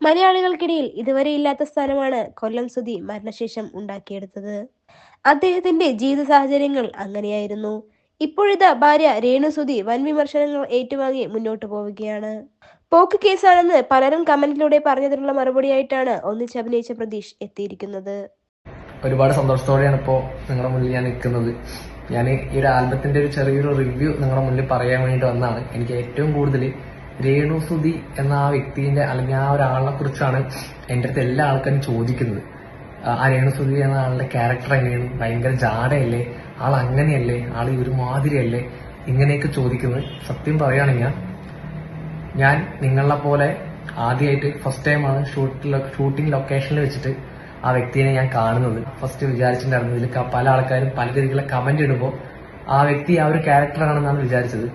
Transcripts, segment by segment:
മലയാളികൾക്കിടയിൽ ഇതുവരെ ഇല്ലാത്ത സ്ഥാനമാണ് കൊല്ലം സുധി മരണശേഷം ഉണ്ടാക്കിയെടുത്തത്. അദ്ദേഹത്തിന്റെ ജീവിത സാഹചര്യങ്ങൾ അങ്ങനെയായിരുന്നു. ഇപ്പോഴിതാ ഭാര്യ രേണു സുധി വൻ വിമർശനങ്ങൾ ഏറ്റുവാങ്ങി മുന്നോട്ട് പോവുകയാണ്. പോക്ക് കേസാണെന്ന് പലരും കമന്റിലൂടെ പറഞ്ഞതിനുള്ള മറുപടിയായിട്ടാണ് ഒന്നിച്ചഭിനയിച്ച പ്രതീഷ് എത്തിയിരിക്കുന്നത്. ഒരുപാട് സന്തോഷത്തോടെയാണ് ഇപ്പോ നിങ്ങളുടെ മുന്നിൽ ഞാൻ നിൽക്കുന്നത്. ഞാൻ ഈ ഒരു ആൽബത്തിന്റെ ഒരു ചെറിയൊരു റിവ്യൂ നിങ്ങളുടെ മുന്നിൽ പറയാൻ വേണ്ടി വന്നതാണ്. എനിക്ക് ഏറ്റവും കൂടുതൽ രേണു സുധി എന്ന ആ വ്യക്തിന്റെ അല്ലെങ്കിൽ ആ ഒരാളെ കുറിച്ചാണ് എന്റെ അടുത്ത് എല്ലാ ആൾക്കാരും ചോദിക്കുന്നത്. ആ രേണുസുതി എന്ന ആളുടെ ക്യാരക്ടർ എങ്ങനെയാണ്? ഭയങ്കര ജാടയല്ലേ? ആൾ അങ്ങനെയല്ലേ? ആൾ ഒരു മാതിരിയല്ലേ? ഇങ്ങനെയൊക്കെ ചോദിക്കുന്നത്. സത്യം പറയുകയാണെങ്കിൽ ഞാൻ നിങ്ങളെ പോലെ ആദ്യമായിട്ട് ഫസ്റ്റ് ടൈമാണ് ഷൂട്ടിംഗ് ഷൂട്ടിംഗ് ലൊക്കേഷനിൽ വെച്ചിട്ട് ആ വ്യക്തിയെ ഞാൻ കാണുന്നത്. ഫസ്റ്റ് വിചാരിച്ചിട്ടുണ്ടായിരുന്നു ഇതിൽ പല ആൾക്കാരും പല രീതിയിലുള്ള കമന്റ് ഇടുമ്പോൾ ആ വ്യക്തി ആ ഒരു ക്യാരക്ടറാണെന്നാണ് വിചാരിച്ചത്.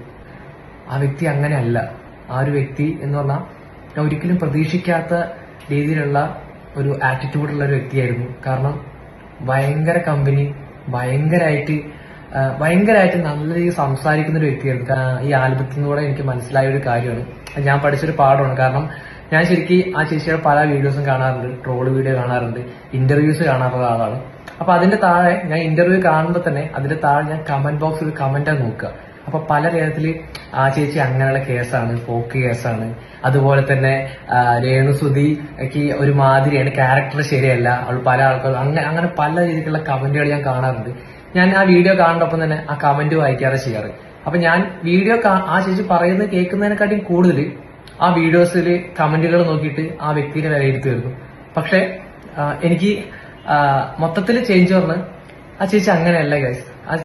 ആ വ്യക്തി അങ്ങനെയല്ല. ആ ഒരു വ്യക്തി പറഞ്ഞാൽ ഞാൻ ഒരിക്കലും പ്രതീക്ഷിക്കാത്ത രീതിയിലുള്ള ഒരു ആറ്റിറ്റ്യൂഡുള്ള ഒരു വ്യക്തിയായിരുന്നു. കാരണം ഭയങ്കര കമ്പനി ഭയങ്കരമായിട്ട് ഭയങ്കരമായിട്ട് നല്ല രീതിയിൽ സംസാരിക്കുന്ന ഒരു വ്യക്തിയായിരുന്നു. ഈ ആൽബത്തിൽ നിന്നൂടെ എനിക്ക് മനസ്സിലായ ഒരു കാര്യമാണ്. ഞാൻ പഠിച്ചൊരു പാഠമാണ്. കാരണം ഞാൻ ശരിക്കും ആ ചേച്ചിയുടെ പല വീഡിയോസും കാണാറുണ്ട്. ട്രോൾ വീഡിയോ കാണാറുണ്ട്. ഇന്റർവ്യൂസ് കാണാറുള്ള ആളാണ്. അപ്പൊ അതിന്റെ താഴെ ഞാൻ ഇന്റർവ്യൂ കാണുമ്പോൾ തന്നെ അതിന്റെ താഴെ ഞാൻ കമന്റ് ബോക്സിൽ കമന്റാ നോക്കുക. അപ്പൊ പല രേഖത്തിൽ ആ ചേച്ചി അങ്ങനെയുള്ള കേസാണ് പോക്ക് കേസാണ്. അതുപോലെ തന്നെ രേണുസുതിക്ക് ഒരു മാതിരിയാണ് ക്യാരക്ടർ ശരിയല്ല. അവൾ പല ആൾക്കാർ അങ്ങനെ അങ്ങനെ പല രീതിക്കുള്ള കമന്റുകൾ ഞാൻ കാണാറുണ്ട്. ഞാൻ ആ വീഡിയോ കാണുന്നൊപ്പം തന്നെ ആ കമന്റ് വായിക്കാറ് ചെയ്യാറ്. അപ്പൊ ഞാൻ വീഡിയോ ആ ചേച്ചി പറയുന്നത് കേൾക്കുന്നതിനെക്കാട്ടിയും കൂടുതൽ ആ വീഡിയോസിൽ കമന്റുകൾ നോക്കിയിട്ട് ആ വ്യക്തിനെ തീർക്കും. പക്ഷെ എനിക്ക് മൊത്തത്തിൽ ചേഞ്ച് പറഞ്ഞ് ആ ചേച്ചി അങ്ങനെയല്ല ഗൈസ്